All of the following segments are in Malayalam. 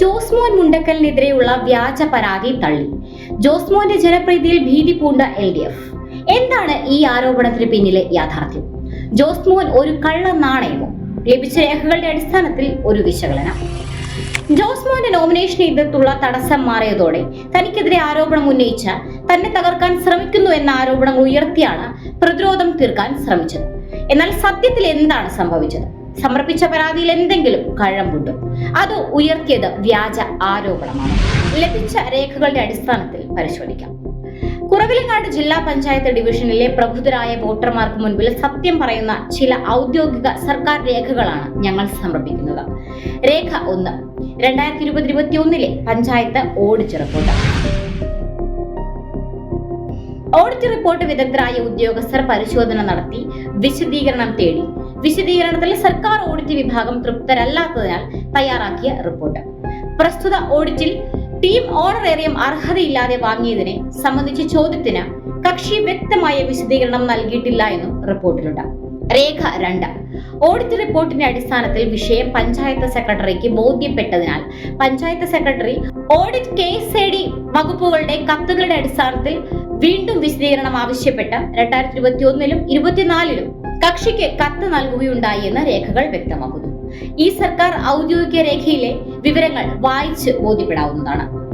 ജോസ്മോൻ മുണ്ടക്കലിനെതിരെയുള്ള വ്യാജ പരാതി തള്ളി. ജോസ്മോന്റെ ജനപ്രീതിയിൽ ഭീതി പൂണ്ട എൽ ഡി എഫ്. എന്താണ് ഈ ആരോപണത്തിന് പിന്നിലെ യാഥാർത്ഥ്യം? ജോസ്മോൻ ഒരു കള്ള നാണയമോ? ലഭിച്ച രേഖകളുടെ അടിസ്ഥാനത്തിൽ ഒരു വിശകലനം. ജോസ്മോന്റെ നോമിനേഷൻ എതിർത്തുള്ള തടസ്സം മാറിയതോടെ തനിക്കെതിരെ ആരോപണം ഉന്നയിച്ച തന്നെ തകർക്കാൻ ശ്രമിക്കുന്നു എന്ന ആരോപണം ഉയർത്തിയാണ് പ്രതിരോധം തീർക്കാൻ ശ്രമിച്ചത്. എന്നാൽ സത്യത്തിൽ എന്താണ് സംഭവിച്ചത്? സമർപ്പിച്ച പരാതിയിൽ എന്തെങ്കിലും കഴമ്പുണ്ടോ? അത് ഉയർത്തിയത് വ്യാജ ആരോപണമാണ്. ലഭിച്ച രേഖകളുടെ അടിസ്ഥാനത്തിൽ പരിശോധിക്കാം. കുറവിലങ്ങാട് ജില്ലാ പഞ്ചായത്ത് ഡിവിഷനിലെ പ്രബുദ്ധരായ വോട്ടർമാർക്ക് മുൻപിൽ സത്യം പറയുന്ന ചില ഔദ്യോഗിക സർക്കാർ രേഖകളാണ് ഞങ്ങൾ സമർപ്പിക്കുന്നത്. രേഖ ഒന്ന് രണ്ടായിരത്തി ഇരുപത് ഇരുപത്തി ഒന്നിലെ panchayat audit report. Audit report വിദഗ്ധരായ ഉദ്യോഗസ്ഥർ പരിശോധന നടത്തി വിശദീകരണം തേടി വിശദീകരണത്തിൽ സർക്കാർ ഓഡിറ്റ് വിഭാഗം തൃപ്തരല്ലാത്തതിനാൽ തയ്യാറാക്കിയ റിപ്പോർട്ട്. പ്രസ്തുത ഓഡിറ്റിൽ ടീം ഓണറേറിയം അർഹതയില്ലാതെ വാങ്ങിയതിനെ സംബന്ധിച്ച ചോദ്യത്തിന് കക്ഷി വ്യക്തമായ വിശദീകരണം നൽകിയിട്ടില്ല എന്നും റിപ്പോർട്ടിലുണ്ട്. രേഖ രണ്ട്. ഓഡിറ്റ് റിപ്പോർട്ടിന്റെ അടിസ്ഥാനത്തിൽ വിഷയം പഞ്ചായത്ത് സെക്രട്ടറിക്ക് ബോധ്യപ്പെട്ടതിനാൽ panchayat secretary audit case I D വകുപ്പുകളുടെ കത്തുകളുടെ അടിസ്ഥാനത്തിൽ വീണ്ടും വിശദീകരണം ആവശ്യപ്പെട്ട് രണ്ടായിരത്തി ഇരുപത്തി ഒന്നിലും ഇരുപത്തിനാലിലും കക്ഷിക്ക് കത്ത് നൽകുകയുണ്ടായി എന്ന രേഖകൾ വ്യക്തമാക്കുന്നു. ഈ സർക്കാർ ഔദ്യോഗിക രേഖയിലെ വിവരങ്ങൾ വായിച്ച് ബോധ്യപ്പെടാവുന്നതാണ്.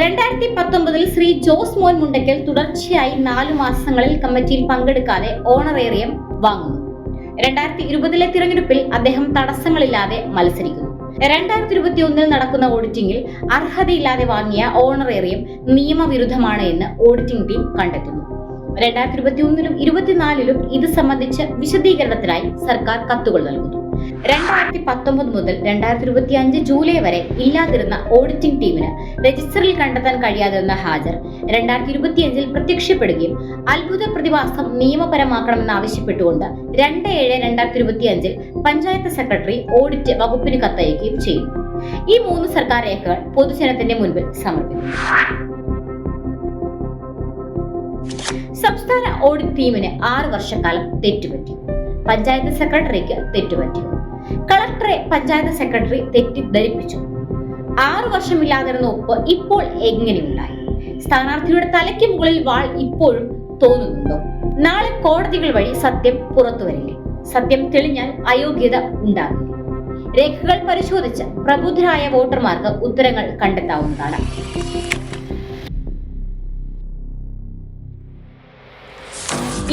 രണ്ടായിരത്തി പത്തൊമ്പതിൽ ശ്രീ ജോസ് മോൻ മുണ്ടയ്ക്കൽ തുടർച്ചയായി നാലു മാസങ്ങളിൽ കമ്മിറ്റിയിൽ പങ്കെടുക്കാതെ ഓണറേറിയം വാങ്ങുന്നു. രണ്ടായിരത്തി ഇരുപതിലെ തിരഞ്ഞെടുപ്പിൽ അദ്ദേഹം തടസ്സങ്ങളില്ലാതെ മത്സരിക്കുന്നു. രണ്ടായിരത്തി ഇരുപത്തി ഒന്നിൽ നടക്കുന്ന ഓഡിറ്റിംഗിൽ അർഹതയില്ലാതെ വാങ്ങിയ ഓണറേറിയം നിയമവിരുദ്ധമാണ് എന്ന് ഓഡിറ്റിംഗ് ടീം കണ്ടെത്തുന്നു. രണ്ടായിരത്തി ഇരുപത്തി ഒന്നിലും ഇരുപത്തിനാലിലും ഇത് സംബന്ധിച്ച് വിശദീകരണത്തിനായി സർക്കാർ കത്തുകൾ നൽകുന്നു. രണ്ടായിരത്തി പത്തൊമ്പത് മുതൽ രണ്ടായിരത്തി ഇരുപത്തി അഞ്ച് ജൂലൈ വരെ ഇല്ലാതിരുന്ന ഓഡിറ്റിംഗ് ടീമിന് രജിസ്റ്ററിൽ കണ്ടെത്താൻ കഴിയാതിരുന്ന ഹാജർ രണ്ടായിരത്തി ഇരുപത്തിയഞ്ചിൽ പ്രത്യക്ഷപ്പെടുകയും അത്ഭുത പ്രതിഭാസം നിയമപരമാക്കണമെന്ന് ആവശ്യപ്പെട്ടുകൊണ്ട് രണ്ട് ഏഴ് രണ്ടായിരത്തി ഇരുപത്തി അഞ്ചിൽ പഞ്ചായത്ത് സെക്രട്ടറി ഓഡിറ്റ് വകുപ്പിന് കത്തയക്കുകയും ചെയ്യും ഈ മൂന്ന് സർക്കാർ രേഖകൾ പൊതുജനത്തിന്റെ മുൻപിൽ സമർപ്പിക്കും സംസ്ഥാന ഓഡിറ്റ് ടീമിന് ആറ് വർഷക്കാലം തെറ്റുപറ്റി. പഞ്ചായത്ത് സെക്രട്ടറിക്ക് തെറ്റുപറ്റി. കളക്ടറെ പഞ്ചായത്ത് സെക്രട്ടറി തെറ്റിദ്ധരിപ്പിച്ചു. ആറു വർഷമില്ലാതിരുന്ന ഒപ്പ് ഇപ്പോൾ എങ്ങനെയുണ്ടായി? സ്ഥാനാർത്ഥിയുടെ തലയ്ക്ക് മുകളിൽ വാൾ ഇപ്പോഴും തോന്നുന്നുണ്ടോ? നാളെ കോടതികൾ വഴി സത്യം പുറത്തു വരില്ലേ? സത്യം തെളിഞ്ഞാൽ അയോഗ്യത ഉണ്ടാകില്ല? രേഖകൾ പരിശോധിച്ച് പ്രബുദ്ധരായ വോട്ടർമാർക്ക് ഉത്തരങ്ങൾ കണ്ടെത്താവുന്നതാണ്.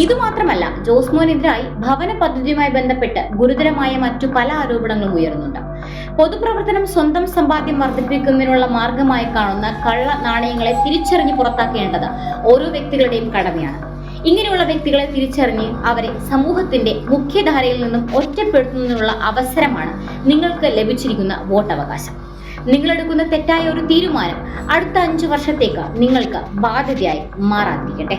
ഇതുമാത്രമല്ല ജോസ്മോനെതിരായി ഭവന പദ്ധതിയുമായി ബന്ധപ്പെട്ട് ഗുരുതരമായ മറ്റു പല ആരോപണങ്ങളും ഉയർന്നുണ്ട് പൊതുപ്രവർത്തനം സ്വന്തം സമ്പാദ്യം വർദ്ധിപ്പിക്കുന്നതിനുള്ള മാർഗമായി കാണുന്ന കള്ള നാണയങ്ങളെ തിരിച്ചറിഞ്ഞ് പുറത്താക്കേണ്ടത് ഓരോ വ്യക്തികളുടെയും കടമയാണ്. ഇങ്ങനെയുള്ള വ്യക്തികളെ തിരിച്ചറിഞ്ഞ് അവരെ സമൂഹത്തിന്റെ മുഖ്യധാരയിൽ നിന്നും ഒറ്റപ്പെടുത്തുന്നതിനുള്ള അവസരമാണ് നിങ്ങൾക്ക് ലഭിച്ചിരിക്കുന്ന വോട്ടവകാശം. നിങ്ങളെടുക്കുന്ന തെറ്റായ ഒരു തീരുമാനം അടുത്ത അഞ്ചു വർഷത്തേക്ക് നിങ്ങൾക്ക് ബാധ്യതയായി മാറാതിരിക്കട്ടെ.